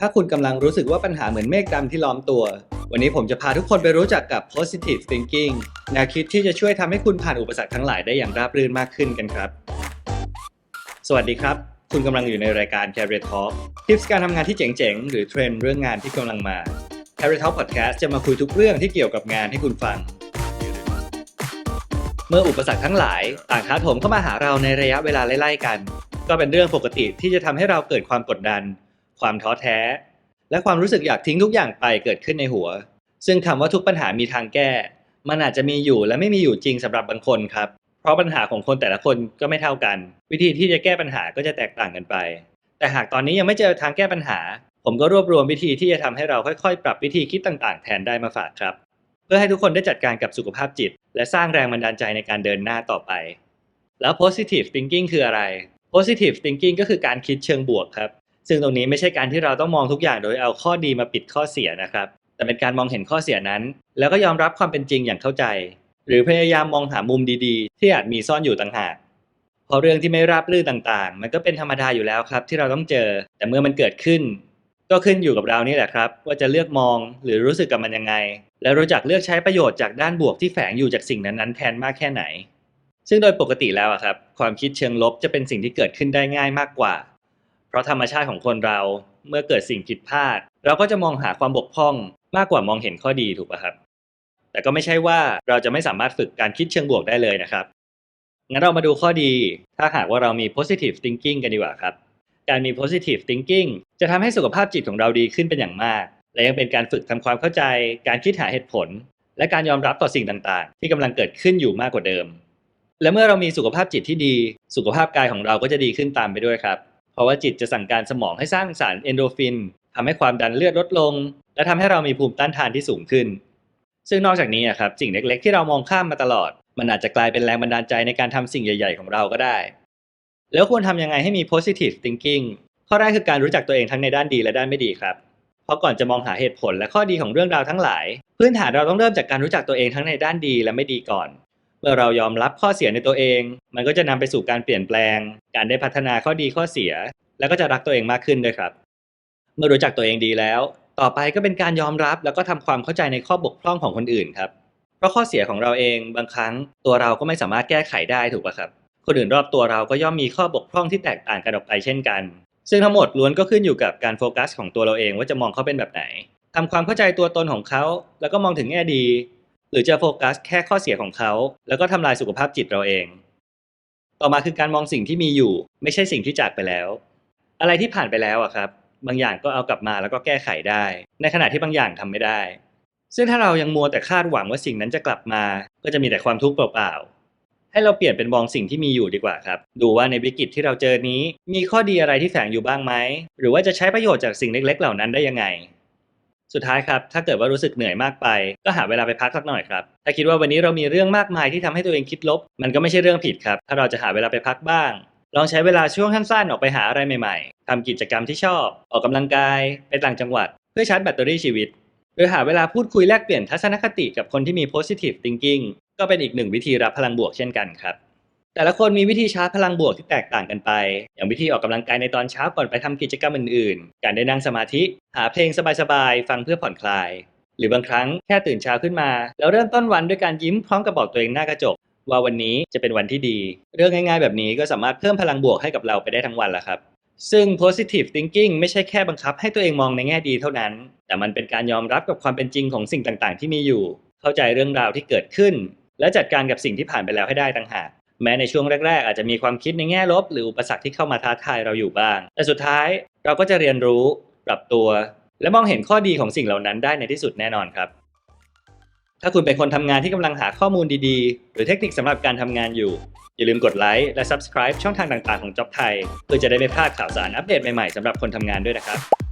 ถ้าคุณกำลังรู้สึกว่าปัญหาเหมือนเมฆดำที่ล้อมตัว วันนี้ผมจะพาทุกคนไปรู้จักกับ positive thinking แนวคิดที่จะช่วยทำให้คุณผ่านอุปสรรคทั้งหลายได้อย่างราบรื่นมากขึ้นกันครับ สวัสดีครับ คุณกำลังอยู่ในรายการ Career Talk ทิปส์การทำงานที่เจ๋งๆ หรือเทรนด์เรื่องงานที่กำลังมา Career Talk Podcast จะมาคุยทุกเรื่องที่เกี่ยวกับงานให้คุณฟัง เมื่ออุปสรรคทั้งหลายต่างท้าโถมเข้ามาหาเราในระยะเวลาไล่ๆกัน ก็เป็นเรื่องปกติที่จะทำให้เราเกิดความกดดัน ความท้อแท้ และความรู้สึกอยากทิ้งทุกอย่างไปเกิดขึ้นในหัว ซึ่งคำว่าทุกปัญหามีทางแก้ มันอาจจะมีอยู่และไม่มีอยู่จริงสำหรับบางคนครับ เพราะปัญหาของคนแต่ละคนก็ไม่เท่ากัน วิธีที่จะแก้ปัญหาก็จะแตกต่างกันไป แต่หากตอนนี้ยังไม่เจอทางแก้ปัญหา ผมก็รวบรวมวิธีที่จะทำให้เราค่อยๆ ปรับวิธีคิดต่างๆ แทนได้มาฝากครับ เพื่อให้ทุกคนได้จัดการกับสุขภาพจิต และสร้างแรงบันดาลใจในการเดินหน้าต่อไป แล้ว positive thinking คืออะไร positive thinking ก็คือการคิดเชิงบวกครับ ซึ่งตรงนี้ไม่ใช่การที่เราต้องมองทุกอย่างโดยเอาข้อดีมาปิดข้อเสียนะครับ แต่เป็นการมองเห็นข้อเสียนั้น แล้วก็ยอมรับความเป็นจริงอย่างเข้าใจ หรือพยายามมองหามุมดีๆ ที่อาจมีซ่อนอยู่ต่างหากพราะเรื่องที่ไม่ราบรื่นต่างๆ มันก็เป็นธรรมดาอยู่แล้วครับ ที่เราต้องเจอ แต่เมื่อมันเกิดขึ้น ก็ขึ้นอยู่กับเรานี่แหละครับ ว่าจะเลือกมองหรือรู้สึกกับมันยังไง และรู้จักเลือกใช้ประโยชน์จากด้านบวกที่แฝงอยู่จากสิ่งนั้นๆแทนมากแค่ไหน ซึ่งโดยปกติแล้วครับ ความคิดเชิงลบจะเป็นสิ่งที่เกิดขึ้นได้ง่ายมากกว่า เพราะธรรมชาติของคนเราเมื่อเกิดสิ่งผิดพลาด เราก็จะมองหาความบกพร่องมากกว่ามองเห็นข้อดีถูกป่ะครับ แต่ก็ไม่ใช่ว่าเราจะไม่สามารถฝึกการคิดเชิงบวกได้เลยนะครับงั้นเรามาดูข้อดี ถ้าหากว่าเรามี positive thinking กันดีกว่าครับ การมี positive thinking จะทำให้สุขภาพจิตของเราดีขึ้นเป็นอย่างมาก และยังเป็นการฝึกทำความเข้าใจ การคิดหาเหตุผล และการยอมรับต่อสิ่งต่างๆ ที่กำลังเกิดขึ้นอยู่มากกว่าเดิม และเมื่อเรามีสุขภาพจิตที่ดี สุขภาพกายของเราก็จะดีขึ้นตามไปด้วยครับ ราะว่าจิตจะสั่งการสมองให้สร้างสารเอนโดฟินทำให้ความดันเลือดลดลง และทำให้เรามีภูมิต้านทานที่สูงขึ้น ซึ่งนอกจากนี้อะครับสิ่งเล็กๆ ที่เรามองข้ามมาตลอด มันอาจจะกลายเป็นแรงบันดาลใจในการทำสิ่งใหญ่ๆ ของเราก็ได้ แล้วควรทำยังไงให้มี positive thinking ข้อแรกคือการรู้จักตัวเองทั้งในด้านดีและด้านไม่ดีครับ เพราะก่อนจะมองหาเหตุผลและข้อดีของเรื่องราวทั้งหลาย พื้นฐานเราต้องเริ่มจากการรู้จักตัวเองทั้งในด้านดีและไม่ดีก่อน เมื่อเรายอมรับข้อเสียในตัวเอง มันก็จะนำไปสู่การเปลี่ยนแปลง การได้พัฒนาข้อดีข้อเสีย แล้วก็จะรักตัวเองมากขึ้นด้วยครับ เมื่อรู้จักตัวเองดีแล้ว ต่อไปก็เป็นการยอมรับแล้วก็ทำความเข้าใจในข้อบกพร่องของคนอื่นครับ เพราะข้อเสียของเราเองบางครั้งตัวเราก็ไม่สามารถแก้ไขได้ถูกป่ะครับ คนอื่นรอบตัวเราก็ย่อมมีข้อบกพร่องที่แตกต่างกันออกไปเช่นกัน ซึ่งทั้งหมดล้วนก็ขึ้นอยู่กับการโฟกัสของตัวเราเองว่าจะมองเขาเป็นแบบไหนทำความเข้าใจตัวตนของเขา แล้วก็มองถึงแง่ดี หรือจะโฟกัสแค่ข้อเสียของเขา แล้วก็ทำลายสุขภาพจิตเราเอง ต่อมาคือการมองสิ่งที่มีอยู่ ไม่ใช่สิ่งที่จากไปแล้ว อะไรที่ผ่านไปแล้วอะครับ บางอย่างก็เอากลับมาแล้วก็แก้ไขได้ ในขณะที่บางอย่างทำไม่ได้ ซึ่งถ้าเรายังมัวแต่คาดหวังว่าสิ่งนั้นจะกลับมา ก็จะมีแต่ความทุกข์เปล่าๆให้เราเปลี่ยนเป็นมองสิ่งที่มีอยู่ดีกว่าครับ ดูว่าในวิกฤตที่เราเจอนี้ มีข้อดีอะไรที่แฝงอยู่บ้างไหมหรือว่าจะใช้ประโยชน์จากสิ่งเล็ก ๆ เหล่านั้นได้ยังไง สุดท้ายครับ ถ้าเกิดว่ารู้สึกเหนื่อยมากไป ก็หาเวลาไปพักสักหน่อยครับ ถ้าคิดว่าวันนี้เรามีเรื่องมากมายที่ทำให้ตัวเองคิดลบ มันก็ไม่ใช่เรื่องผิดครับ ถ้าเราจะหาเวลาไปพักบ้าง ลองใช้เวลาช่วงสั้นๆออกไปหาอะไรใหม่ๆทำกิจกรรมที่ชอบ ออกกำลังกาย ไปต่างจังหวัด เพื่อชาร์จแบตเตอรี่ชีวิต โดยหาเวลาพูดคุยแลกเปลี่ยนทัศนคติกับคนที่มี positive thinking ก็เป็นอีกหนึ่งวิธีรับพลังบวกเช่นกันครับ แต่ละคนมีวิธีชาร์จพลังบวกที่แตกต่างกันไป อย่างวิธีออกกำลังกายในตอนเช้าก่อนไปทำกิจกรรมอื่นๆ การได้นั่งสมาธิ หาเพลงสบายๆ ฟังเพื่อผ่อนคลาย หรือบางครั้งแค่ตื่นเช้าขึ้นมา แล้วเริ่มต้นวันด้วยการยิ้มพร้อมกับบอกตัวเองหน้ากระจก ว่าวันนี้จะเป็นวันที่ดี เรื่องง่ายๆ แบบนี้ก็สามารถเพิ่มพลังบวกให้กับเราไปได้ทั้งวันแล้วครับ ซึ่ง positive thinking ไม่ใช่แค่บังคับให้ตัวเองมองในแง่ดีเท่านั้น แต่มันเป็นการยอมรับกับความเป็นจริงของสิ่งต่างๆ ที่มีอยู่ เข้าใจเรื่องราวที่เกิดขึ้น และจัดการกับสิ่งที่ผ่านไปแล้วให้ได้ต่างหาก แม้ในช่วงแรก ๆ อาจจะมีความคิดในแง่ลบ หรืออุปสรรคที่เข้ามาท้าทายเราอยู่บ้าง แต่สุดท้ายเราก็จะเรียนรู้ปรับตัว และมองเห็นข้อดีของสิ่งเหล่านั้นได้ในที่สุดแน่นอนครับ ถ้าคุณเป็นคนทำงานที่กำลังหาข้อมูลดีๆ หรือเทคนิคสำหรับการทำงานอยู่ อย่าลืมกดไลค์และ Subscribe ช่องทางต่างๆของ Job ไทยเพื่อจะได้ไม่พลาดข่าวสารอัปเดตใหม่ๆสำหรับคนทำงานด้วยนะครับ